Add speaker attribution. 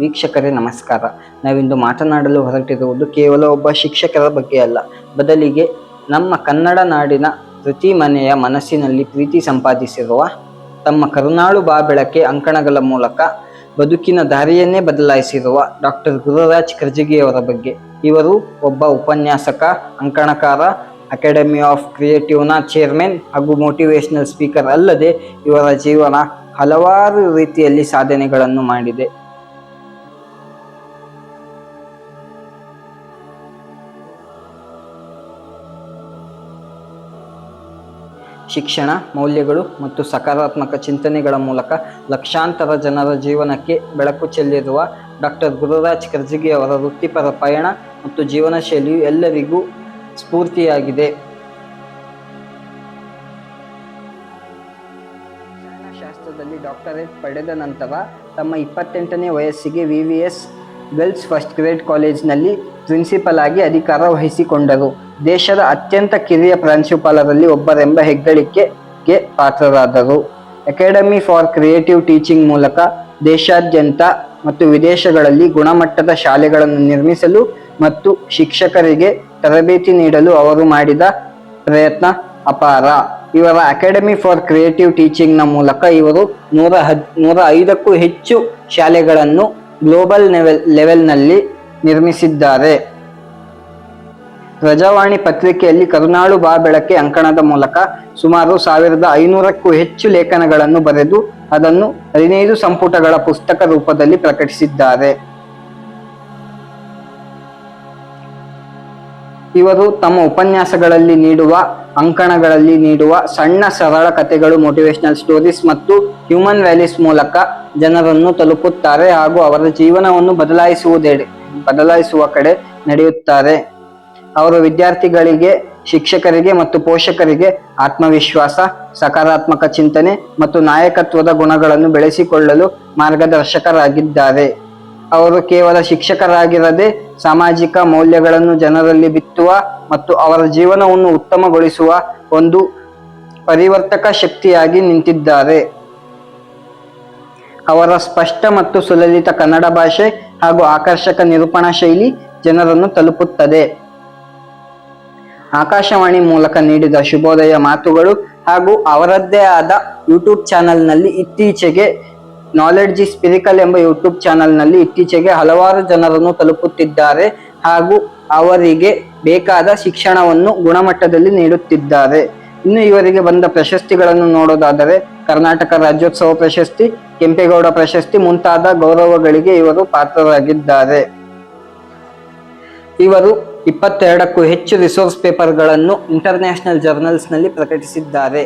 Speaker 1: ವೀಕ್ಷಕರೇ ನಮಸ್ಕಾರ. ನಾವಿಂದು ಮಾತನಾಡಲು ಹೊರಟಿರುವುದು ಕೇವಲ ಒಬ್ಬ ಶಿಕ್ಷಕರ ಬಗ್ಗೆ ಅಲ್ಲ. ಬದಲಿಗೆ ನಮ್ಮ ಕನ್ನಡ ನಾಡಿನ ಪ್ರತಿ ಮನೆಯ ಮನಸ್ಸಿನಲ್ಲಿ ಪ್ರೀತಿ ಸಂಪಾದಿಸಿರುವ ತಮ್ಮ ಕರುನಾಳು ಬಾಬೆಳಕೆ ಅಂಕಣಗಳ ಮೂಲಕ ಬದುಕಿನ ದಾರಿಯನ್ನೇ ಬದಲಾಯಿಸಿರುವ ಡಾಕ್ಟರ್ ಗುರುರಾಜ್ ಖರ್ಜಿಗಿಯವರ ಬಗ್ಗೆ. ಇವರು ಒಬ್ಬ ಉಪನ್ಯಾಸಕ, ಅಂಕಣಕಾರ, ಅಕಾಡೆಮಿ ಆಫ್ ಕ್ರಿಯೇಟಿವ್ನ ಚೇರ್ಮನ್ ಹಾಗೂ ಮೋಟಿವೇಶನಲ್ ಸ್ಪೀಕರ್ ಅಲ್ಲದೆ ಇವರ ಜೀವನ ಹಲವಾರು ರೀತಿಯಲ್ಲಿ ಸಾಧನೆಗಳನ್ನು ಮಾಡಿದೆ. ಶಿಕ್ಷಣ, ಮೌಲ್ಯಗಳು ಮತ್ತು ಸಕಾರಾತ್ಮಕ ಚಿಂತನೆಗಳ ಮೂಲಕ ಲಕ್ಷಾಂತರ ಜನರ ಜೀವನಕ್ಕೆ ಬೆಳಕು ಚೆಲ್ಲಿರುವ ಡಾಕ್ಟರ್ ಗುರುರಾಜ್ ಕರ್ಜಿಗಿ ಅವರ ವೃತ್ತಿಪರ ಪಯಣ ಮತ್ತು ಜೀವನ ಶೈಲಿಯು ಎಲ್ಲರಿಗೂ ಸ್ಫೂರ್ತಿಯಾಗಿದೆ. ಶಾಸ್ತ್ರದಲ್ಲಿ ಡಾಕ್ಟರೇಟ್ ಪಡೆದ ನಂತರ ತಮ್ಮ ಇಪ್ಪತ್ತೆಂಟನೇ ವಯಸ್ಸಿಗೆ ವಿ. ವಿ. ಎಸ್. ವೆಲ್ಸ್ ಫಸ್ಟ್ ಗ್ರೇಡ್ ಕಾಲೇಜಿನಲ್ಲಿ ಪ್ರಿನ್ಸಿಪಲ್ ಆಗಿ ಅಧಿಕಾರ ವಹಿಸಿಕೊಂಡರು. ದೇಶದ ಅತ್ಯಂತ ಕಿರಿಯ ಪ್ರಾಂಶುಪಾಲರಲ್ಲಿ ಒಬ್ಬರೆಂಬ ಹೆಗ್ಗಳಿಕೆಗೆ ಪಾತ್ರರಾದರು. ಅಕಾಡೆಮಿ ಫಾರ್ ಕ್ರಿಯೇಟಿವ್ ಟೀಚಿಂಗ್ ಮೂಲಕ ದೇಶಾದ್ಯಂತ ಮತ್ತು ವಿದೇಶಗಳಲ್ಲಿ ಗುಣಮಟ್ಟದ ಶಾಲೆಗಳನ್ನು ನಿರ್ಮಿಸಲು ಮತ್ತು ಶಿಕ್ಷಕರಿಗೆ ತರಬೇತಿ ನೀಡಲು ಅವರು ಮಾಡಿದ ಪ್ರಯತ್ನ ಅಪಾರ. ಇವರ ಅಕಾಡೆಮಿ ಫಾರ್ ಕ್ರಿಯೇಟಿವ್ ಟೀಚಿಂಗ್ನ ಮೂಲಕ ಇವರು ನೂರ ಹದ್, ನೂರ ಐದಕ್ಕೂ ಹೆಚ್ಚು ಶಾಲೆಗಳನ್ನು ಗ್ಲೋಬಲ್ ಲೆವೆಲ್ ಲೆವೆಲ್ನಲ್ಲಿ ನಿರ್ಮಿಸಿದ್ದಾರೆ. ಪ್ರಜಾವಾಣಿ ಪತ್ರಿಕೆಯಲ್ಲಿ ಕರುನಾಳು ಬಾ ಬೆಳಕೆ ಅಂಕಣದ ಮೂಲಕ ಸುಮಾರು ಸಾವಿರದ ಐನೂರಕ್ಕೂ ಹೆಚ್ಚು ಲೇಖನಗಳನ್ನು ಬರೆದು ಅದನ್ನು ಹದಿನೈದು ಸಂಪುಟಗಳ ಪುಸ್ತಕ ರೂಪದಲ್ಲಿ ಪ್ರಕಟಿಸಿದ್ದಾರೆ. ಇವರು ತಮ್ಮ ಉಪನ್ಯಾಸಗಳಲ್ಲಿ ನೀಡುವ, ಅಂಕಣಗಳಲ್ಲಿ ನೀಡುವ ಸಣ್ಣ ಸರಳ ಕಥೆಗಳು ಮೋಟಿವೇಶನಲ್ ಸ್ಟೋರೀಸ್ ಮತ್ತು ಹ್ಯೂಮನ್ ವ್ಯಾಲ್ಯೂಸ್ ಮೂಲಕ ಜನರನ್ನು ತಲುಪುತ್ತಾರೆ ಹಾಗೂ ಅವರ ಜೀವನವನ್ನು ಬದಲಾಯಿಸುವುದೆಡೆ ಬದಲಾಯಿಸುವ ಕಡೆ ನಡೆಯುತ್ತಾರೆ. ಅವರು ವಿದ್ಯಾರ್ಥಿಗಳಿಗೆ, ಶಿಕ್ಷಕರಿಗೆ ಮತ್ತು ಪೋಷಕರಿಗೆ ಆತ್ಮವಿಶ್ವಾಸ, ಸಕಾರಾತ್ಮಕ ಚಿಂತನೆ ಮತ್ತು ನಾಯಕತ್ವದ ಗುಣಗಳನ್ನು ಬೆಳೆಸಿಕೊಳ್ಳಲು ಮಾರ್ಗದರ್ಶಕರಾಗಿದ್ದಾರೆ. ಅವರು ಕೇವಲ ಶಿಕ್ಷಕರಾಗಿರದೆ ಸಾಮಾಜಿಕ ಮೌಲ್ಯಗಳನ್ನು ಜನರಲ್ಲಿ ಬಿತ್ತುವ ಮತ್ತು ಅವರ ಜೀವನವನ್ನು ಉತ್ತಮಗೊಳಿಸುವ ಒಂದು ಪರಿವರ್ತಕ ಶಕ್ತಿಯಾಗಿ ನಿಂತಿದ್ದಾರೆ. ಅವರ ಸ್ಪಷ್ಟ ಮತ್ತು ಸುಲಲಿತ ಕನ್ನಡ ಭಾಷೆ ಹಾಗೂ ಆಕರ್ಷಕ ನಿರೂಪಣಾ ಶೈಲಿ ಜನರನ್ನು ತಲುಪುತ್ತದೆ. ಆಕಾಶವಾಣಿ ಮೂಲಕ ನೀಡಿದ ಶುಭೋದಯ ಮಾತುಗಳು ಹಾಗೂ ಅವರದ್ದೇ ಆದ ಯೂಟ್ಯೂಬ್ ಚಾನೆಲ್ನಲ್ಲಿ ಇತ್ತೀಚೆಗೆ ನಾಲೆಡ್ಜ್ ಸ್ಪಿರಿಕಲ್ ಎಂಬ ಯೂಟ್ಯೂಬ್ ಚಾನೆಲ್ನಲ್ಲಿ ಇತ್ತೀಚೆಗೆ ಹಲವಾರು ಜನರನ್ನು ತಲುಪುತ್ತಿದ್ದಾರೆ ಹಾಗೂ ಅವರಿಗೆ ಬೇಕಾದ ಶಿಕ್ಷಣವನ್ನು ಗುಣಮಟ್ಟದಲ್ಲಿ ನೀಡುತ್ತಿದ್ದಾರೆ. ಇನ್ನು ಇವರಿಗೆ ಬಂದ ಪ್ರಶಸ್ತಿಗಳನ್ನು ನೋಡೋದಾದರೆ ಕರ್ನಾಟಕ ರಾಜ್ಯೋತ್ಸವ ಪ್ರಶಸ್ತಿ, ಕೆಂಪೇಗೌಡ ಪ್ರಶಸ್ತಿ ಮುಂತಾದ ಗೌರವಗಳಿಗೆ ಇವರು ಪಾತ್ರರಾಗಿದ್ದಾರೆ. ಇವರು ಇಪ್ಪತ್ತೆರಡಕ್ಕೂ ಹೆಚ್ಚು ರಿಸೋರ್ಸ್ ಪೇಪರ್ಗಳನ್ನು ಇಂಟರ್ನ್ಯಾಷನಲ್ ಜರ್ನಲ್ಸ್ನಲ್ಲಿ ಪ್ರಕಟಿಸಿದ್ದಾರೆ.